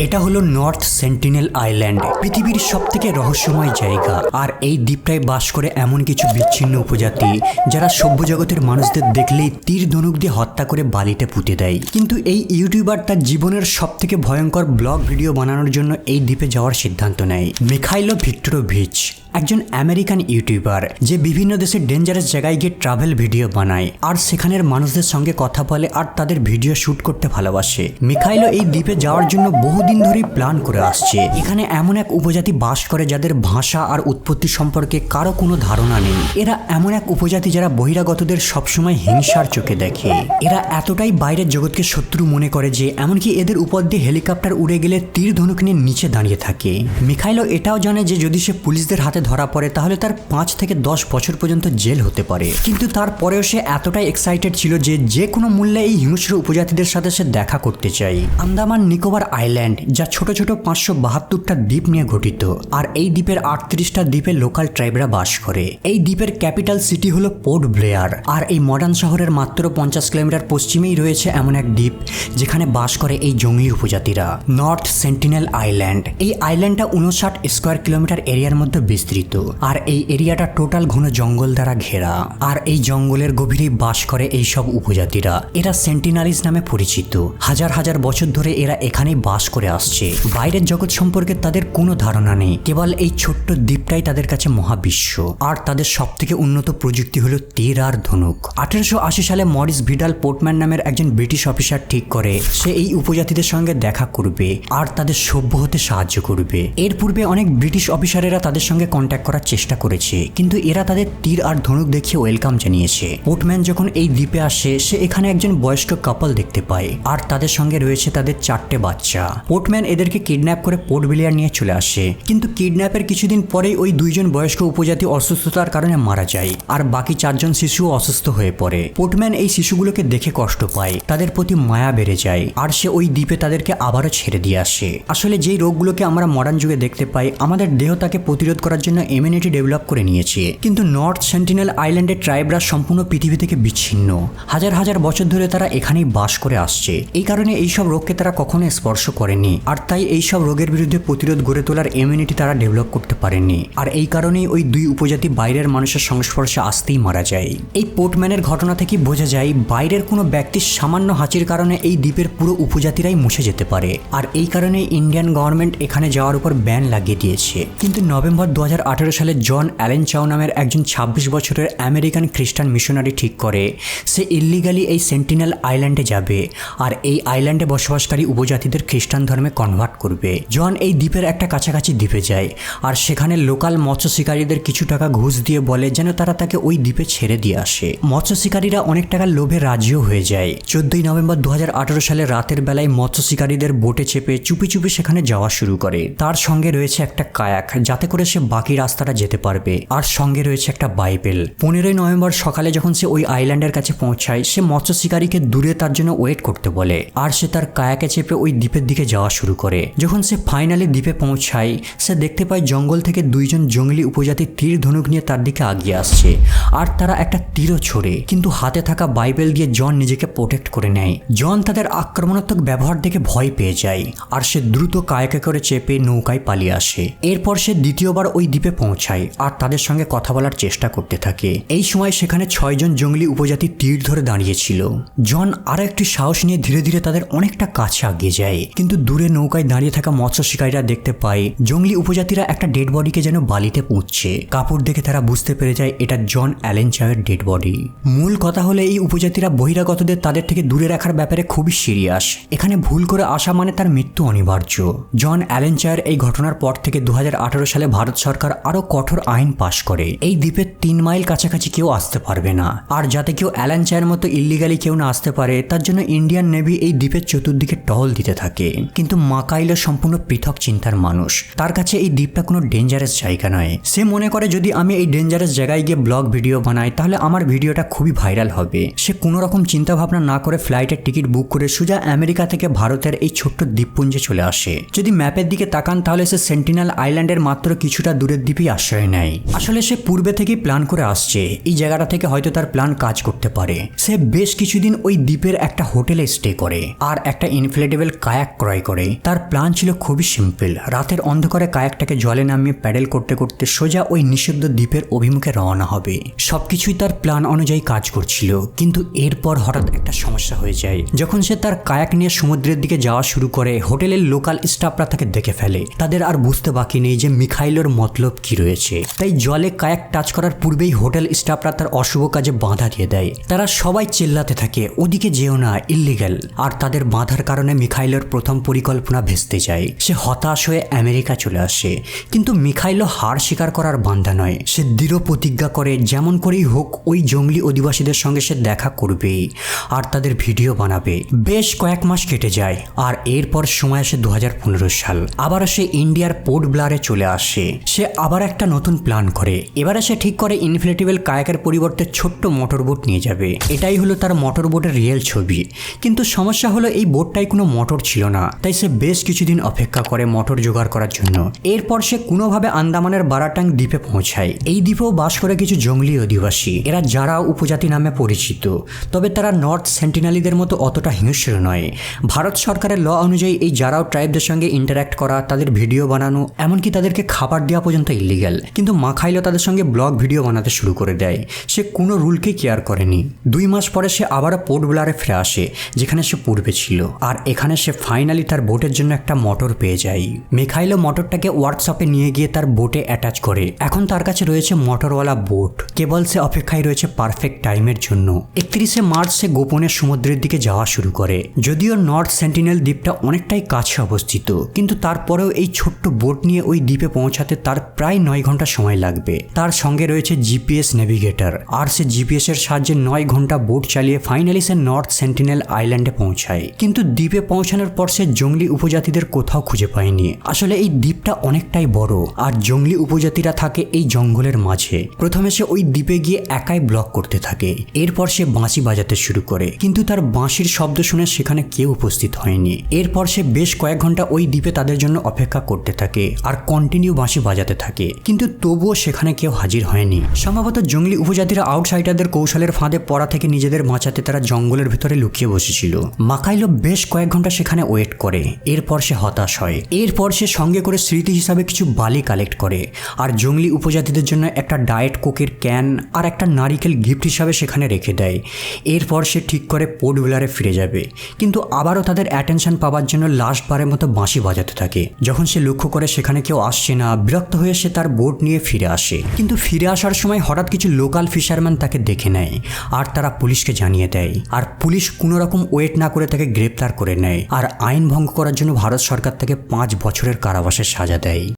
এটা হলো north Sentinel island পৃথিবীর সব থেকে রহস্যময় জায়গা। আর এই দ্বীপটায় বাস করে এমন কিছু বিচ্ছিন্ন উপজাতি, যারা সভ্য জগতের মানুষদের দেখলেই তীর ধনুক দিয়ে হত্যা করে বালিতে পুঁতে দেয়। কিন্তু এই ইউটিউবার তার জীবনের সব থেকে ভয়ঙ্কর ব্লগ ভিডিও বানানোর জন্য এই দ্বীপে যাওয়ার সিদ্ধান্ত নেয়। মিখাইলো ভিক্টোরোভিচ একজন আমেরিকান ইউটিউবার, যে বিভিন্ন দেশের ডেঞ্জারাস জায়গায় গিয়ে ট্রাভেল ভিডিও বানায়, আর সেখানের মানুষদের সঙ্গে কথা বলে আর তাদের ভিডিও শুট করতে ভালোবাসে। মিখাইলো এই দ্বীপে যাওয়ার জন্য বহুদিন ধরেই প্ল্যান করে আসছে। এখানে এমন এক উপজাতি বাস করে যাদের ভাষা আর উৎপত্তি সম্পর্কে কারও কোনো ধারণা নেই। এরা এমন এক উপজাতি যারা বহিরাগতদের সবসময় হিংসার চোখে দেখে। এরা এতটাই বাইরের জগৎকে শত্রু মনে করে যে, এমনকি এদের উপর দিয়ে হেলিকপ্টার উড়ে গেলে তীর ধনুক নিয়ে নিচে দাঁড়িয়ে থাকে। মিখাইলো এটাও জানে যে, যদি সে পুলিশদের হাতে ধরা পড়ে, তাহলে তার পাঁচ থেকে দশ বছর পর্যন্ত জেল হতে পারে। কিন্তু তারপরেও সে এতটাই এক্সাইটেড ছিল যে যে কোনো মূল্যে এই হিংস্র উপজাতিদের সাথে সে দেখা করতে চাই আন্দামান নিকোবর আইল্যান্ড যা ছোট ছোট পাঁচশো বাহাত্তরটা দ্বীপ নিয়ে গঠিত। আর এই দ্বীপের আটত্রিশটা দ্বীপে লোকাল ট্রাইবরা বাস করে। এই দ্বীপের ক্যাপিটাল সিটি হলো পোর্ট ব্লেয়ার আর এই মডার্ন শহরের মাত্র পঞ্চাশ কিলোমিটার পশ্চিমেই রয়েছে এমন এক দ্বীপ, যেখানে বাস করে এই জঙ্গলি উপজাতিরা। নর্থ সেন্টিনেল আইল্যান্ড এই আইল্যান্ডটা উনষাট স্কোয়ার কিলোমিটার এরিয়ার মধ্যে বিস্তৃত। আর এই এরিয়াটা টোটাল ঘন জঙ্গল দ্বারা ঘেরা। আর এই জঙ্গলের গভীরেই বাস করে এই সব উপজাতিরা। এরা সেন্টিনালিস নামে পরিচিত। হাজার হাজার বছর ধরে এরা এখানেই বাস করে আসছে। বাইরের জগৎ সম্পর্কে তাদের কোনো ধারণা নেই। কেবল এই ছোট্ট দ্বীপটাই তাদের কাছে মহাবিশ্ব। আর তাদের সব থেকে উন্নত প্রযুক্তি হলো তীর আর ধনুক। আঠেরোশো আশি সালে মরিস ভিডাল পোর্টম্যান নামের একজন ব্রিটিশ অফিসার ঠিক করে, সে এই উপজাতিদের সঙ্গে দেখা করবে আর তাদের সভ্য হতে সাহায্য করবে। এর পূর্বে অনেক ব্রিটিশ অফিসারেরা তাদের সঙ্গে কন্ট্যাক্ট করার চেষ্টা করেছে, কিন্তু এরা তাদের তীর আর ধনুক দেখিয়ে ওয়েলকাম জানিয়েছে। পোর্টম্যান যখন এই দ্বীপে আসে, সে এখানে একজন বয়স্ক কাপল দেখতে পায়, আর তাদের সঙ্গে রয়েছে তাদের চারটে বাচ্চা। পোর্টম্যান এদেরকে কিডন্যাপ করে পোর্ট বিলিয়ার নিয়ে চলে আসে। কিন্তু কিডন্যাপের কিছুদিন পরেই ওই দুইজন বয়স্ক উপজাতি অসুস্থতার কারণে মারা যায় আর বাকি চারজন শিশু অসুস্থ হয়ে পড়ে। পোর্টম্যান এই শিশুগুলোকে দেখে কষ্ট পায়, তাদের প্রতি মায়া বেড়ে যায় আর সে ওই দ্বীপে তাদেরকে আবারও ছেড়ে দিয়ে আসে। আসলে যেই রোগগুলোকে আমরা মডার্ন যুগে দেখতে পাই, আমাদের দেহ তাকে প্রতিরোধ করার জন্য ইমিউনিটি ডেভেলপ করে নিয়েছে। কিন্তু নর্থ সেন্টিনেল আইল্যান্ডের ট্রাইবরা সম্পূর্ণ পৃথিবী থেকে বিচ্ছিন্ন। হাজার হাজার বছর ধরে তারা এখানেই বাস করে আসছে। এই কারণে এইসব রোগকে তারা কখনো স্পর্শ করেনি। আর তাই এইসব রোগের বিরুদ্ধে প্রতিরোধ গড়ে তোলার ইমিউনিটি তারা ডেভেলপ করতে পারেনি আর এই কারণেই ওই দুই উপজাতি বাইরের মানুষের সংস্পর্শে আসতেই মারা যায়। এই পোর্টম্যানের ঘটনা থেকে বোঝা যায়, বাইরের কোনো ব্যক্তির সামান্য হাঁচির কারণে এই দ্বীপের পুরো উপজাতিরাই মুছে যেতে পারে। আর এই কারণে ইন্ডিয়ান গভর্নমেন্ট এখানে যাওয়ার উপর ব্যান লাগিয়ে দিয়েছে। কিন্তু নভেম্বর দু হাজার আঠেরো সালে জন অ্যালেন চাও নামের একজন ২৬ বছরের আমেরিকান খ্রিস্টান মিশনারি ঠিক করে, সে ইল্লিগালি এই সেন্টিনাল আইল্যান্ডে যাবে। আর এই আইল্যান্ডে বসবাসকারী উপজাতিদের খ্রিস্টান ধর্মে কনভার্ট করবে। জন এই দ্বীপের একটা কাছাকাছি দ্বীপে যায় আর সেখানে লোকাল মৎস্য শিকারীদের কিছু টাকা ঘুষ দিয়ে বলে যেন তারা তাকে ওই দ্বীপে ছেড়ে দিয়ে আসে। মৎস্য শিকারীরা অনেক টাকার লোভে রাজিও হয়ে যায়। চোদ্দই নভেম্বর দু হাজার আঠেরো সালে রাতের বেলায় মৎস্য শিকারীদের বোটে চেপে চুপি চুপি সেখানে যাওয়া শুরু করে। তার সঙ্গে রয়েছে একটা কায়াক, যাতে করে সে বাকি রাস্তাটা যেতে পারবে। আর সঙ্গে রয়েছে একটা বাইবেল পনেরোই নভেম্বর সকালে যখন সে ওই আইল্যান্ডের কাছে পৌঁছায়, সে মৎস্য শিকারীকে দূরে তার জন্য ওয়েট করতে বলে। আর সে তার কায়াকে চেপে ওই দ্বীপের দিকে যাওয়া শুরু করে। যখন সে ফাইনালি দ্বীপে পৌঁছায়, সে দেখতে পায় জঙ্গল থেকে দুইজন জঙ্গলি উপজাতি তীর ধনুক নিয়ে তার দিকে আগিয়ে আসছে। আর তারা একটা তীরও ছোড়ে, কিন্তু হাতে থাকা বাইবেল দিয়ে জন নিজেকে প্রোটেক্ট করে নেয়। জন তাদের আক্রমণাত্মক ব্যবহার দেখে ভয় পেয়ে যায়, আর সে দ্রুত কায়াকে করে চেপে নৌকায় পালিয়ে আসে। এরপর সে দ্বিতীয়বার ওই দ্বীপে পৌঁছায়, আর তাদের সঙ্গে কথা বলার চেষ্টা করতে থাকে। এই সময় সেখানে ছয়জন জঙ্গলি উপজাতি তীর ধরে দাঁড়িয়েছিল। জন আরও একটি সাহস নিয়ে ধীরে ধীরে তাদের অনেকটা কাছে আগিয়ে যায়, কিন্তু দূরে নৌকায় দাঁড়িয়ে থাকা মৎস্য শিকারীরা দেখতে পায়, জঙ্গলি উপজাতিরা একটা ডেড বডিকে যেন বালিতে পুঁতছে। কাপড় দেখে তারা বুঝতে পেরে যায় এটা জন অ্যালেন চায়ের ডেড বডি মূল কথা হলে এই উপজাতিরা বহিরাগতদের তাদের থেকে দূরে রাখার ব্যাপারে খুবই সিরিয়াস এখানে ভুল করে আসা মানে তার মৃত্যু অনিবার্য। জন অ্যালেন চায়ের এই ঘটনার পর থেকে দু হাজার আঠেরো সালে ভারত সরকার আরও কঠোর আইন পাশ করে। এই দ্বীপের তিন মাইল কাছাকাছি কেউ আসতে পারবে না। আর যাতে কেউ অ্যালেন চায়ের মতো ইল্লিগালি কেউ না আসতে পারে, তার জন্য ইন্ডিয়ান নেভি এই দ্বীপের চতুর্দিকে টহল দিতে থাকে। কিন্তু মাকাইলো সম্পূর্ণ পৃথক চিন্তার মানুষ। তার কাছে এই দ্বীপটা কোনো ডেঞ্জারাস জায়গা নয়। সে মনে করে, যদি আমি এই ডেঞ্জারাস জায়গায় গিয়ে ব্লগ ভিডিও বানাই, তাহলে আমার ভিডিওটা খুবই ভাইরাল হবে। সে কোনো রকম চিন্তা ভাবনা না করে ফ্লাইটের টিকিট বুক করে সোজা আমেরিকা থেকে ভারতের এই ছোট্ট দ্বীপপুঞ্জে চলে আসে। যদি ম্যাপের দিকে তাকান, তাহলে সে সেন্টিনাল আইল্যান্ডের মাত্র কিছুটা দূরের দ্বীপই আশ্রয় নেয়। আসলে সে পূর্বে থেকেই প্ল্যান করে আসছে। এই জায়গাটা থেকে হয়তো তার প্ল্যান কাজ করতে পারে। সে বেশ কিছুদিন ওই দ্বীপের একটা হোটেলে স্টে করে। আর একটা ইনফ্লেটেবল কায়াক ক্রয় করে। তার প্ল্যান ছিল খুবই সিম্পল। রাতের অন্ধকারে কায়াকটাকে জলে নামিয়ে প্যাডেল করতে করতে সোজা ওই নিষিদ্ধ দ্বীপের অভিমুখে রওনা হবে। সবকিছুই তার প্ল্যান অনুযায়ী কাজ করছিল। কিন্তু এরপর হঠাৎ একটা সমস্যা হয়ে যায়। যখন সে তার কায়াক নিয়ে সমুদ্রের দিকে যাওয়া শুরু করে, হোটেলের লোকাল স্টাফরা তাকে দেখে ফেলে। তাদের আর বুঝতে বাকি নেই যে মিখাইলোর মতলব কি রয়েছে। তাই জলে কায়াক টাচ করার পূর্বেই হোটেল স্টাফরা তার অশুভ কাজে বাধা দিয়ে দেয়। তারা সবাই চেল্লাতে থাকে, ওদিকে যেও না ইল্লিগ্যাল আর তাদের বাধার কারণে মিখাইলোর প্রথম পরিকল্পনা ভেস্তে যায়। সে হতাশ হয়ে আমেরিকা চলে আসে। কিন্তু মিখাইলো হার স্বীকার করার বান্ধা নয়। সে দৃঢ় প্রতিজ্ঞা করে, যেমন করেই হোক, ওই জঙ্গলি অধিবাসীদের সঙ্গে সে দেখা করবেই আর তাদের ভিডিও বানাবে। বেশ কয়েক মাস কেটে যায় আর এরপর সময় আসে দু হাজার পনেরো সাল। আবার সে ইন্ডিয়ার পোর্ট ব্লারে চলে আসে। সে আবার একটা নতুন প্ল্যান করে। এবারে সে ঠিক করে ইনফ্লেটেবল কায়াকের পরিবর্তে ছোট্ট মোটর বোট নিয়ে যাবে। এটাই হলো তার মোটর বোটের রিয়েল ছবি। কিন্তু সমস্যা হলো এই বোটটাই কোনো মোটর ছিল না। তাই সে বেশ কিছুদিন অপেক্ষা করে মোটর জোগাড় করার জন্য। এরপর সে কোনোভাবে আন্দামানের বারাটাং দ্বীপে পৌঁছায়। এই দ্বীপেও বাস করে কিছু জঙ্গলি অধিবাসী। এরা যারা উপজাতি নামে পরিচিত। তবে তারা নর্থ সেন্টিনালিদের মতো অতটা হিংস্র নয়। ভারত সরকারের ল অনুযায়ী এই যারাও ট্রাইবদের সঙ্গে ইন্টারাক্ট করা, তাদের ভিডিও বানানো, এমনকি তাদেরকে খাবার দেওয়া পর্যন্ত ইলিগাল কিন্তু মাখাইলো তাদের সঙ্গে ব্লগ ভিডিও বানাতে শুরু করে দেয়। সে কোনো রুলকে কেয়ার করেনি। দুই মাস পরে সে আবারও পোর্ট ব্লারে ফিরে আসে, যেখানে সে পূর্বে ছিল। আর এখানে সে ফাইনালি তার বোটের জন্য একটা মোটর পেয়ে যায়। মেখাইলো মোটরটাকে ওয়ার্কশপে নিয়ে গিয়ে তার বোটে অ্যাটাচ করে। এখন তার কাছে রয়েছে মোটরওয়ালা বোট কেবল সে অপেক্ষায় রয়েছে পারফেক্ট টাইমের জন্য। একত্রিশে মার্চ সে গোপনে সমুদ্রের দিকে যাওয়া শুরু করে। যদিও নর্থ সেন্টিনেল দ্বীপটা অনেকটাই কাছে অবস্থিত, কিন্তু তারপরেও এই ছোট্ট বোট নিয়ে ওই দ্বীপে পৌঁছাতে তার প্রায় নয় ঘণ্টা সময় লাগবে। তার সঙ্গে রয়েছে জিপিএস নেভিগেটর আর সে জিপিএস এর সাহায্যে নয় ঘণ্টা বোট চালিয়ে ফাইনালি সে নর্থ সেন্টিনেল আইল্যান্ডে পৌঁছায়। কিন্তু দ্বীপে পৌঁছানোর পর সে জঙ্গলি উপজাতিদের কোথাও খুঁজে পায়নি আসলে এই দ্বীপটা অনেকটাই বড়, আর জঙ্গলি উপজাতিরা থাকে এই জঙ্গলের মাঝে। প্রথমে সে ওই দ্বীপে গিয়ে একাই ব্লক করতে থাকে, এরপর সে বাঁশি বাজাতে শুরু করে। কিন্তু তার বাঁশির শব্দ শুনে সেখানে কেউ উপস্থিত হয়নি। এরপর সে বেশ কয়েক ঘণ্টা ওই দ্বীপে তাদের জন্য অপেক্ষা করতে থাকে, আর কন্টিনিউ বাঁশি বাজাতে থাকে। কিন্তু তবুও সেখানে কেউ হাজির হয়নি। সম্ভবত জঙ্গলি উপজাতিরা আউটসাইডারদের কৌশলের ফাঁদে পড়া থেকে নিজেদের বাঁচাতে তারা জঙ্গলের ভিতরে লুকিয়ে বসেছিল। মাকাইলো বেশ কয়েক ঘণ্টা সেখানে ওয়েট করে। এরপর সে হতাশ হয়। এরপর সে সঙ্গে করে স্মৃতি হিসাবে কিছু বালি কালেক্ট করে। আর জঙ্গলি উপজাতিদের জন্য একটা ডায়েট কোকের ক্যান আর একটা নারিকেল গিফট হিসাবে সেখানে রেখে দেয়। এরপর সে ঠিক করে পোর্ট বিলারে ফিরে যাবে। কিন্তু আবারও তাদের অ্যাটেনশন পাওয়ার জন্য লাস্ট বারের মতো বাঁশি বাজাতে থাকে। যখন সে লক্ষ্য করে সেখানে কেউ আসছে না, বিরক্ত হয়ে সে তার বোট নিয়ে ফিরে আসে। কিন্তু ফিরে আসার সময় হঠাৎ কিছু লোকাল ফিশারম্যান তাকে দেখে নেয়। আর তারা পুলিশকে জানিয়ে দেয়। আর পুলিশ কোনো রকম ওয়েট না করে তাকে গ্রেপ্তার করে নেয়। আর আইন ভঙ্গ করার জন্য ভারত সরকার থেকে পাঁচ বছরের কারাবাসের সাজা দেয়।